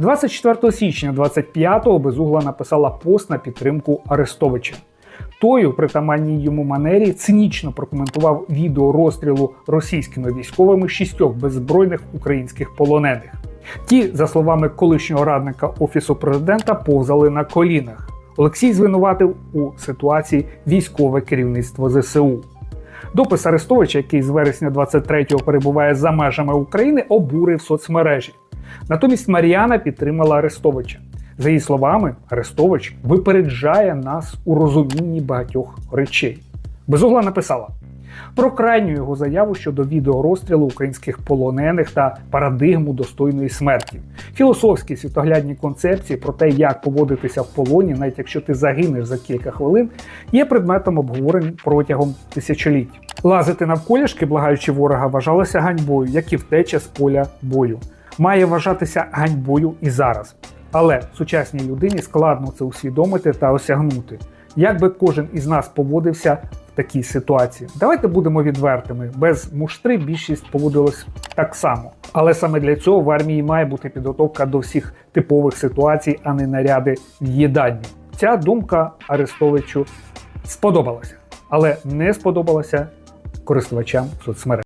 24 січня 25-го Безугла написала пост на підтримку Арестовича. Той у притаманній йому манері цинічно прокоментував відео розстрілу російськими військовими шістьох беззбройних українських полонених. Ті, за словами колишнього радника офісу президента, повзали на колінах. Олексій звинуватив у ситуації військове керівництво ЗСУ. Допис Арестовича, який з вересня 23-го перебуває за межами України, обурив соцмережі. Натомість Мар'яна підтримала Арестовича. За її словами, Арестович випереджає нас у розумінні багатьох речей. Безугла написала про крайню його заяву щодо відеорозстрілу українських полонених та парадигму достойної смерті, філософські світоглядні концепції про те, як поводитися в полоні, навіть якщо ти загинеш за кілька хвилин, є предметом обговорень протягом тисячоліть. Лазити навколішки, благаючи ворога, вважалося ганьбою, як і втеча з поля бою. Має вважатися ганьбою і зараз. Але сучасній людині складно це усвідомити та осягнути. Як би кожен із нас поводився в такій ситуації? Давайте будемо відвертими. Без муштри більшість поводилась так само. Але саме для цього в армії має бути підготовка до всіх типових ситуацій, а не наряди в їдальні. Ця думка Арестовичу сподобалася, але не сподобалася користувачам соцмереж.